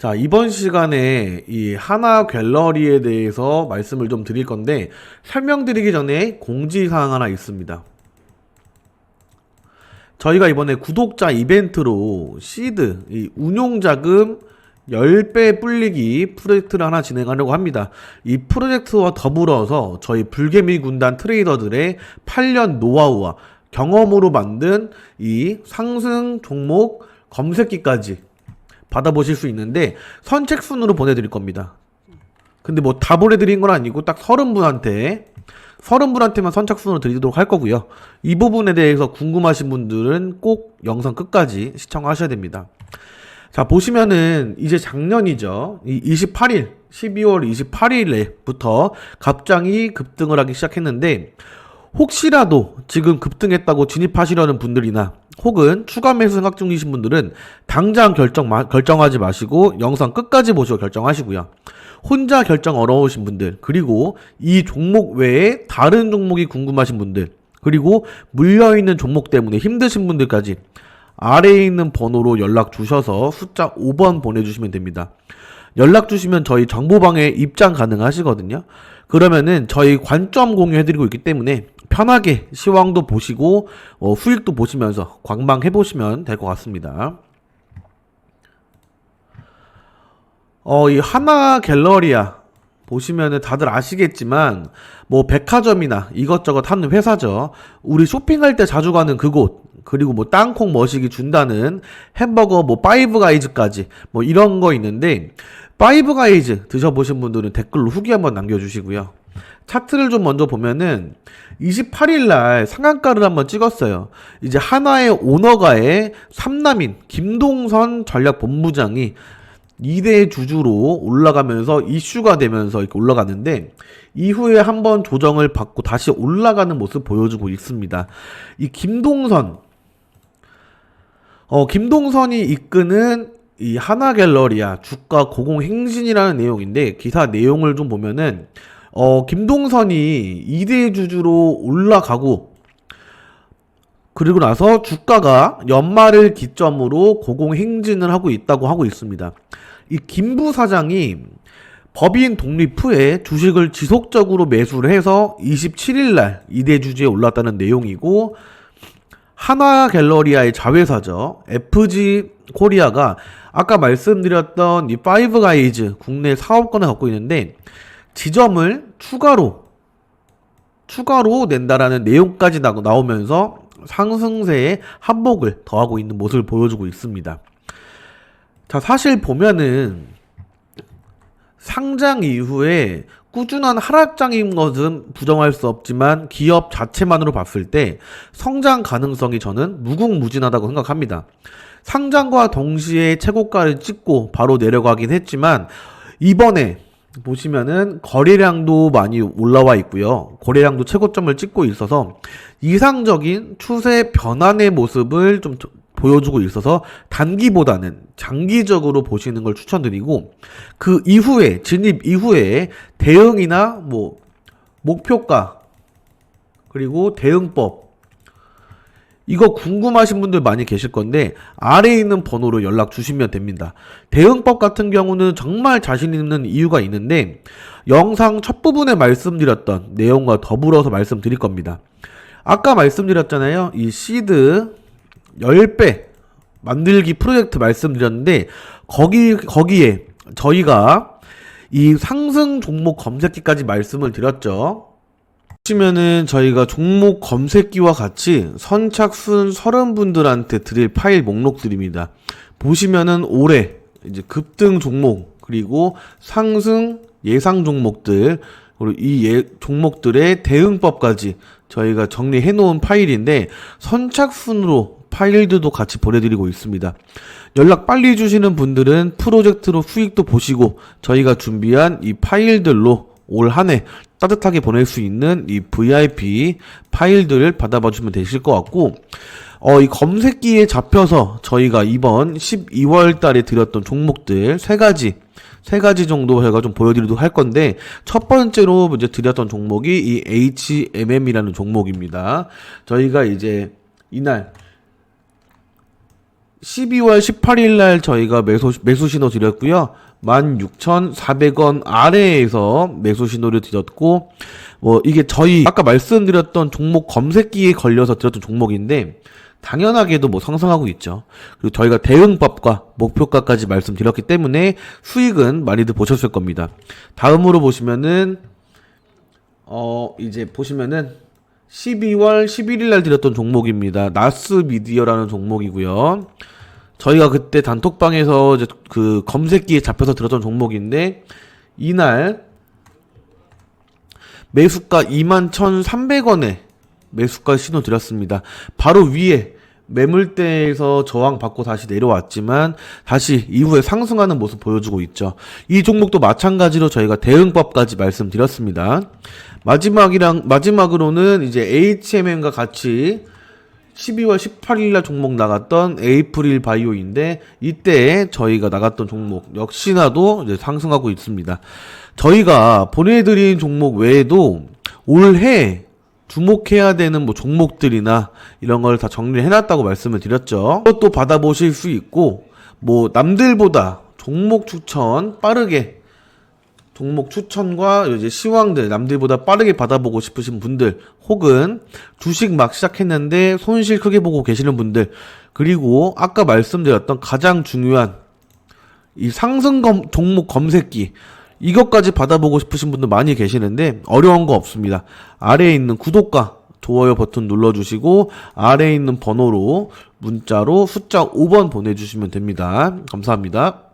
자, 이번 시간에 이 하나 갤러리에 대해서 말씀을 좀 드릴 건데, 설명드리기 전에 공지사항 하나 있습니다. 저희가 이번에 구독자 이벤트로 시드, 이 운용자금 10배 불리기 프로젝트를 하나 진행하려고 합니다. 이 프로젝트와 더불어서 저희 불개미 군단 트레이더들의 8년 노하우와 경험으로 만든 이 상승 종목 검색기까지 받아보실 수 있는데 선착순으로 보내드릴 겁니다. 근데 뭐 다 보내드린 건 아니고 딱 서른 분한테 서른 분한테만 선착순으로 드리도록 할 거고요. 이 부분에 대해서 궁금하신 분들은 꼭 영상 끝까지 시청하셔야 됩니다. 자 보시면은 이제 작년이죠. 이 28일 12월 28일에부터 갑장이 급등을 하기 시작했는데 혹시라도 지금 급등했다고 진입하시려는 분들이나 혹은 추가 매수 생각 중이신 분들은 당장 결정 마- 결정하지 마시고 영상 끝까지 보시고 결정하시고요. 혼자 결정 어려우신 분들 그리고 이 종목 외에 다른 종목이 궁금하신 분들 그리고 물려 있는 종목 때문에 힘드신 분들까지 아래에 있는 번호로 연락 주셔서 숫자 5번 보내주시면 됩니다. 연락 주시면 저희 정보방에 입장 가능하시거든요. 그러면은 저희 관점 공유해드리고 있기 때문에 편하게 시황도 보시고 어, 수익도 보시면서 관망해 보시면 될 것 같습니다. 어, 이 하나 갤러리아 보시면은 다들 아시겠지만 뭐 백화점이나 이것저것 하는 회사죠. 우리 쇼핑할 때 자주 가는 그곳 그리고 뭐 땅콩 머시기 준다는 햄버거 뭐 파이브 가이즈까지 뭐 이런 거 있는데 파이브 가이즈 드셔보신 분들은 댓글로 후기 한번 남겨주시고요. 차트를 좀 먼저 보면은 28일 날 상한가를 한번 찍었어요. 이제 하나의 오너가의 삼남인 김동선 전략본부장이 2대 주주로 올라가면서 이슈가 되면서 이렇게 올라갔는데 이후에 한번 조정을 받고 다시 올라가는 모습 보여주고 있습니다. 이 김동선 어 김동선이 이끄는 이 하나 갤러리아 주가 고공 행진이라는 내용인데 기사 내용을 좀 보면은 어 김동선이 2대 주주로 올라가고 그리고 나서 주가가 연말을 기점으로 고공 행진을 하고 있다고 하고 있습니다. 이 김부 사장이 법인 독립 후에 주식을 지속적으로 매수를 해서 27일 날 2대 주주에 올랐다는 내용이고 하나 갤러리아의 자회사죠. FG 코리아가 아까 말씀드렸던 이 파이브 가이즈 국내 사업권을 갖고 있는데 지점을 추가로 추가로 낸다라는 내용까지 나- 나오면서 상승세에 한복을 더하고 있는 모습을 보여주고 있습니다. 자, 사실 보면은 상장 이후에 꾸준한 하락장인 것은 부정할 수 없지만 기업 자체만으로 봤을 때 성장 가능성이 저는 무궁무진하다고 생각합니다. 상장과 동시에 최고가를 찍고 바로 내려가긴 했지만 이번에 보시면은 거래량도 많이 올라와 있고요. 거래량도 최고점을 찍고 있어서 이상적인 추세 변환의 모습을 좀 보여주고 있어서 단기보다는 장기적으로 보시는 걸 추천드리고 그 이후에 진입 이후에 대응이나 뭐 목표가 그리고 대응법 이거 궁금하신 분들 많이 계실 건데 아래에 있는 번호로 연락 주시면 됩니다. 대응법 같은 경우는 정말 자신 있는 이유가 있는데 영상 첫 부분에 말씀드렸던 내용과 더불어서 말씀드릴 겁니다. 아까 말씀드렸잖아요. 이 시드 10배 만들기 프로젝트 말씀드렸는데 거기 거기에 저희가 이 상승 종목 검색기까지 말씀을 드렸죠. 보시면은 저희가 종목 검색기와 같이 선착순 30분들한테 드릴 파일 목록들입니다. 보시면은 올해 이제 급등 종목 그리고 상승 예상 종목들 그리고 이 예, 종목들의 대응법까지 저희가 정리해 놓은 파일인데 선착순으로 파일들도 같이 보내드리고 있습니다. 연락 빨리 주시는 분들은 프로젝트로 수익도 보시고 저희가 준비한 이 파일들로 올 한 해 따뜻하게 보낼 수 있는 이 VIP 파일들을 받아봐 주면 되실 것 같고 어, 이 검색기에 잡혀서 저희가 이번 12월 달에 드렸던 종목들 세 가지 세 가지 정도 저희가 좀 보여드리도록 할 건데 첫 번째로 이제 드렸던 종목이 이 HMM이라는 종목입니다. 저희가 이제 이날 12월 18일 날 저희가 매수, 매수 신호 드렸고요. 16,400원 아래에서 매수 신호를 드렸고, 뭐, 이게 저희 아까 말씀드렸던 종목 검색기에 걸려서 드렸던 종목인데, 당연하게도 뭐 상승하고 있죠. 그리고 저희가 대응법과 목표가까지 말씀드렸기 때문에 수익은 많이들 보셨을 겁니다. 다음으로 보시면은, 어, 이제 보시면은 12월 11일 날 드렸던 종목입니다. 나스 미디어라는 종목이고요. 저희가 그때 단톡방에서 이제 그 검색기에 잡혀서 들었던 종목인데 이날 매수가 21,300원에 매수가 신호 드렸습니다. 바로 위에 매물대에서 저항 받고 다시 내려왔지만 다시 이후에 상승하는 모습 보여주고 있죠. 이 종목도 마찬가지로 저희가 대응법까지 말씀드렸습니다. 마지막이랑 마지막으로는 이제 HMM과 같이 12월 18일 날 종목 나갔던 에이프릴 바이오인데 이때 저희가 나갔던 종목 역시나도 상승하고 있습니다. 저희가 보내드린 종목 외에도 올해 주목해야 되는 뭐 종목들이나 이런 걸 다 정리를 해놨다고 말씀을 드렸죠. 그것도 받아보실 수 있고 뭐 남들보다 종목 추천 빠르게 종목 추천과 이제 시황들 남들보다 빠르게 받아보고 싶으신 분들 혹은 주식 막 시작했는데 손실 크게 보고 계시는 분들 그리고 아까 말씀드렸던 가장 중요한 이 상승 검, 종목 검색기 이것까지 받아보고 싶으신 분들 많이 계시는데 어려운 거 없습니다. 아래에 있는 구독과 좋아요 버튼 눌러주시고 아래에 있는 번호로 문자로 숫자 5번 보내주시면 됩니다. 감사합니다.